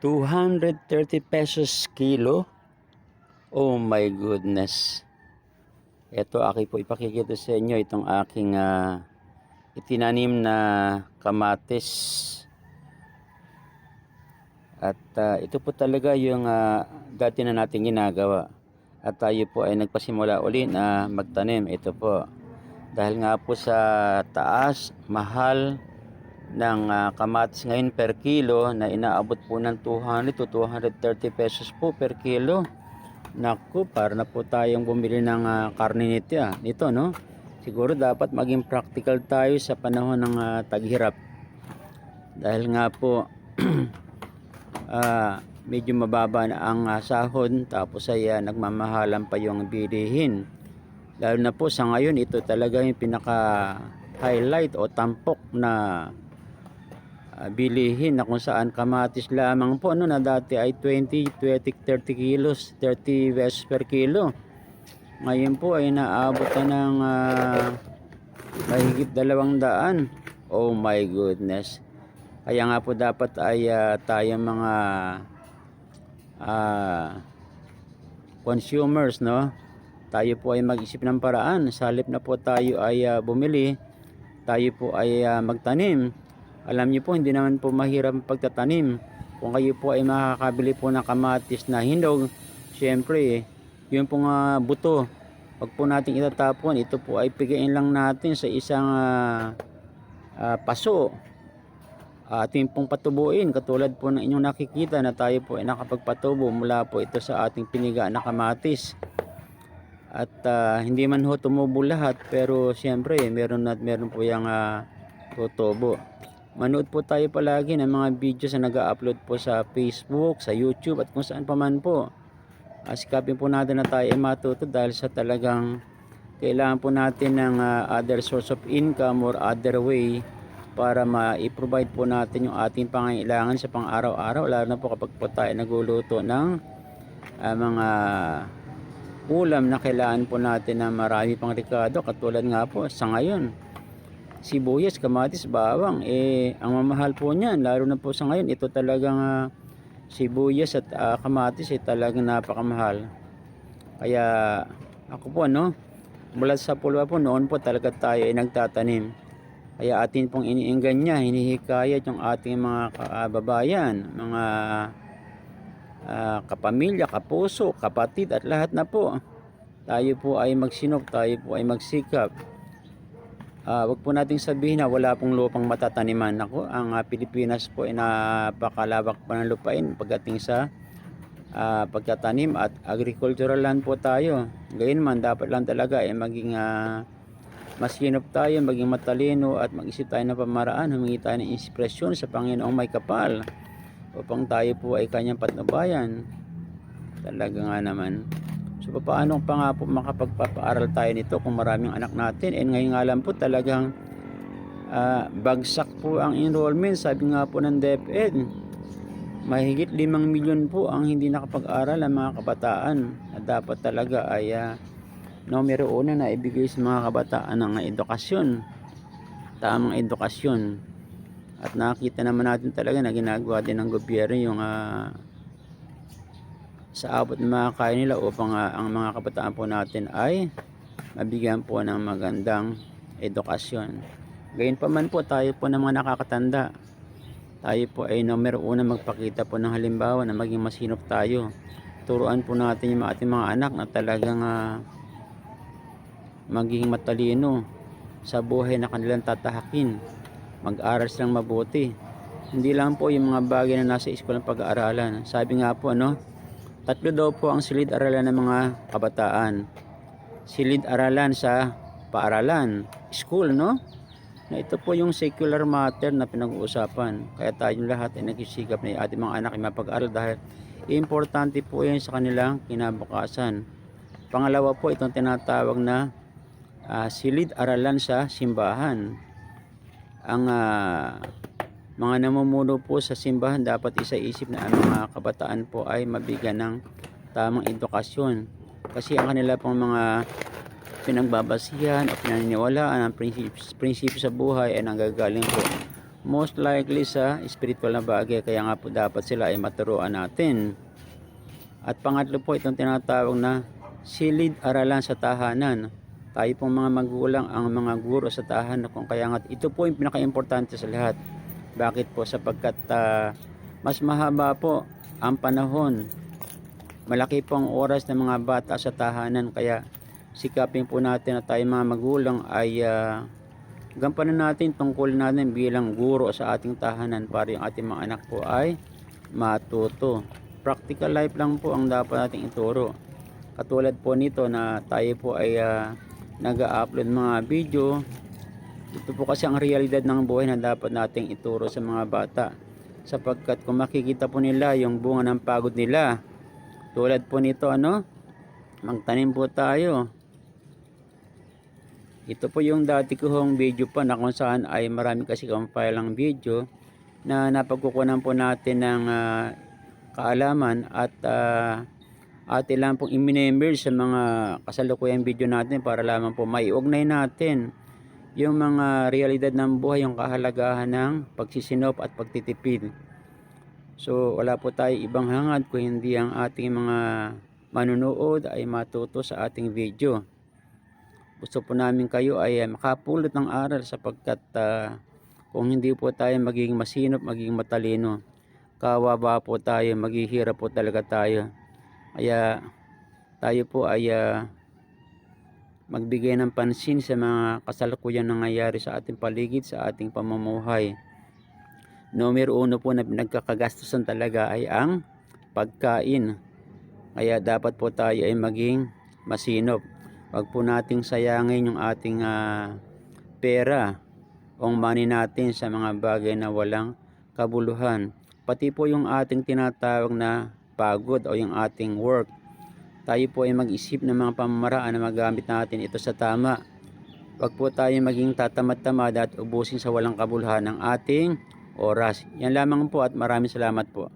230 pesos kilo. Oh my goodness. Ito aki po ipakikita sa inyo itong aking ah, itinanim na kamatis. At ah, ito po talaga yung ah, dati na natin ginagawa. At tayo po ay nagpasimula uli na magtanim. Ito po. Dahil nga po sa taas, mahal ng ah, kamatis ngayon per kilo na inaabot po ng 200 to 230 pesos po per kilo. Naku, para na po tayong bumili ng ah, karne nito, ah. nito, no? Siguro dapat maging practical tayo sa panahon ng ah, taghirap. Dahil nga po, ah, medyo mababa na ang ah, sahod, tapos ay ah, nagmamahalan pa yung bilihin. Lalo na po sa ngayon, ito talaga yung pinaka-highlight o tampok na bilihin na kung saan kamatis lamang po ano na dati ay 20, 20, 30 kilos, 30 pesos per kilo. Ngayon po ay naabot na ng ah, mahigit dalawang daan. Oh my goodness. Kaya nga po dapat ay ah, tayo mga ah, consumers no tayo po ay mag-isip ng paraan sa halip na po tayo ay ah, bumili tayo po ay ah, magtanim alam niyo po hindi naman po mahirap pagtatanim. Kung kayo po ay makakabili po ng kamatis na hinog syempre yun pong ah, buto. Wag po natin itatapon. Ito po ay pigain lang natin sa isang ah, ah, paso. Ating pong patubuin. Katulad po ng inyong nakikita na tayo po ay nakapagpatubo mula po ito sa ating piniga na kamatis. At ah, hindi man ho tumubo lahat pero siyempre meron at meron po yung uh, tutubo manood po tayo palagi ng mga videos na nag-upload po sa Facebook, sa YouTube at kung saan pa man po. Asikapin po natin na tayo ay matuto dahil sa talagang kailangan po natin ng ah, other source of income or other way para ma-provide po natin yung ating pangangailangan sa pang-araw-araw lalo na po kapag po tayo nagluluto ng ah, mga ulam na kailangan po natin na marami pang rikado katulad nga po sa ngayon sibuyas, kamatis, bawang eh ang mamahal po niyan lalo na po sa ngayon ito talagang ah, sibuyas at ah, kamatis ay talagang napakamahal kaya ako po ano mula sa pulwa po noon po talaga tayo ay nagtatanim kaya atin pong iniinggan niya, hinihikayat yung ating mga kababayan, mga ah, kapamilya, kapuso, kapatid at lahat na po. Tayo po ay magsinop, tayo po ay magsikap. Ah, wag po nating sabihin na wala pong lupang matataniman. Ako, ang ah, Pilipinas po ay napakalawak pa ng lupain pagdating sa ah, pagtatanim at agricultural land po tayo. Gayun man, dapat lang talaga ay maging ah, masinop tayo, maging matalino at mag-isip tayo ng pamaraan, humingi tayo ng inspirasyon sa Panginoong may kapal upang tayo po ay kanyang patnubayan. Talaga nga naman. So paano pa nga po makapagpapaaral tayo nito kung maraming anak natin? And ngayon nga lang po talagang ah, bagsak po ang enrollment. Sabi nga po ng DepEd, mahigit 5 milyon po ang hindi nakapag-aral ang mga kabataan. At dapat talaga ay ah, numero una na ibigay sa mga kabataan ng edukasyon tamang edukasyon at nakita naman natin talaga na ginagawa din ng gobyerno yung ah, sa abot ng mga kaya nila upang ah, ang mga kabataan po natin ay mabigyan po ng magandang edukasyon gayon pa man po tayo po ng mga nakakatanda tayo po ay numero una magpakita po ng halimbawa na maging masinop tayo turuan po natin yung ating mga anak na talagang ah, maging matalino sa buhay na kanilang tatahakin. Mag-aral silang mabuti. Hindi lang po yung mga bagay na nasa eskwela ng pag-aaralan. Sabi nga po, ano, tatlo daw po ang silid-aralan ng mga kabataan. Silid-aralan sa paaralan, school, no? Na ito po yung secular matter na pinag-uusapan. Kaya tayong lahat ay nagsisigap na ating mga anak ay mapag-aral dahil importante po yan sa kanilang kinabukasan. Pangalawa po itong tinatawag na ah, silid-aralan sa simbahan. Ang ah, mga namumuno po sa simbahan dapat isaisip na ang mga kabataan po ay mabigyan ng tamang edukasyon. Kasi ang kanila pong mga pinagbabasihan o pinaniniwalaan ang prinsipyo, prinsipyo sa buhay ay nanggagaling po most likely sa spiritual na bagay kaya nga po dapat sila ay maturuan natin. At pangatlo po itong tinatawag na silid aralan sa tahanan. Tayo pong mga magulang ang mga guro sa tahanan kung kaya nga ito po yung pinaka-importante sa lahat. Bakit po? Sapagkat ah, mas mahaba po ang panahon. Malaki po ang oras ng mga bata sa tahanan kaya sikapin po natin na tayo mga magulang ay ah, gampanan natin tungkol natin bilang guro sa ating tahanan para yung ating mga anak po ay matuto. Practical life lang po ang dapat nating ituro. Katulad po nito na tayo po ay ah, nag-upload mga video. Ito po kasi ang realidad ng buhay na dapat nating ituro sa mga bata. Sapagkat kung makikita po nila yung bunga ng pagod nila, tulad po nito ano, magtanim po tayo. Ito po yung dati ko hong video pa na kung saan ay marami kasi file ang video na napagkukunan po natin ng ah, kaalaman at uh, ate lang pong iminember sa mga kasalukuyang video natin para lamang po maiugnay natin yung mga realidad ng buhay, yung kahalagahan ng pagsisinop at pagtitipid. So wala po tayo ibang hangad kung hindi ang ating mga manunood ay matuto sa ating video. Gusto po namin kayo ay ah, makapulot ng aral sapagkat ah, kung hindi po tayo magiging masinop, magiging matalino, kawawa po tayo, maghihirap po talaga tayo. Kaya tayo po ay ah, magbigay ng pansin sa mga kasalukuyan nangyayari sa ating paligid, sa ating pamumuhay. Numero uno po na nagkakagastusan talaga ay ang pagkain. Kaya dapat po tayo ay maging masinop. Huwag po nating sayangin yung ating ah, pera o money natin sa mga bagay na walang kabuluhan. Pati po yung ating tinatawag na pagod o yung ating work. Tayo po ay mag-isip ng mga pamamaraan na magamit natin ito sa tama. Huwag po tayo maging tatamad-tamad at ubusin sa walang kabuluhan ng ating oras. Yan lamang po at maraming salamat po.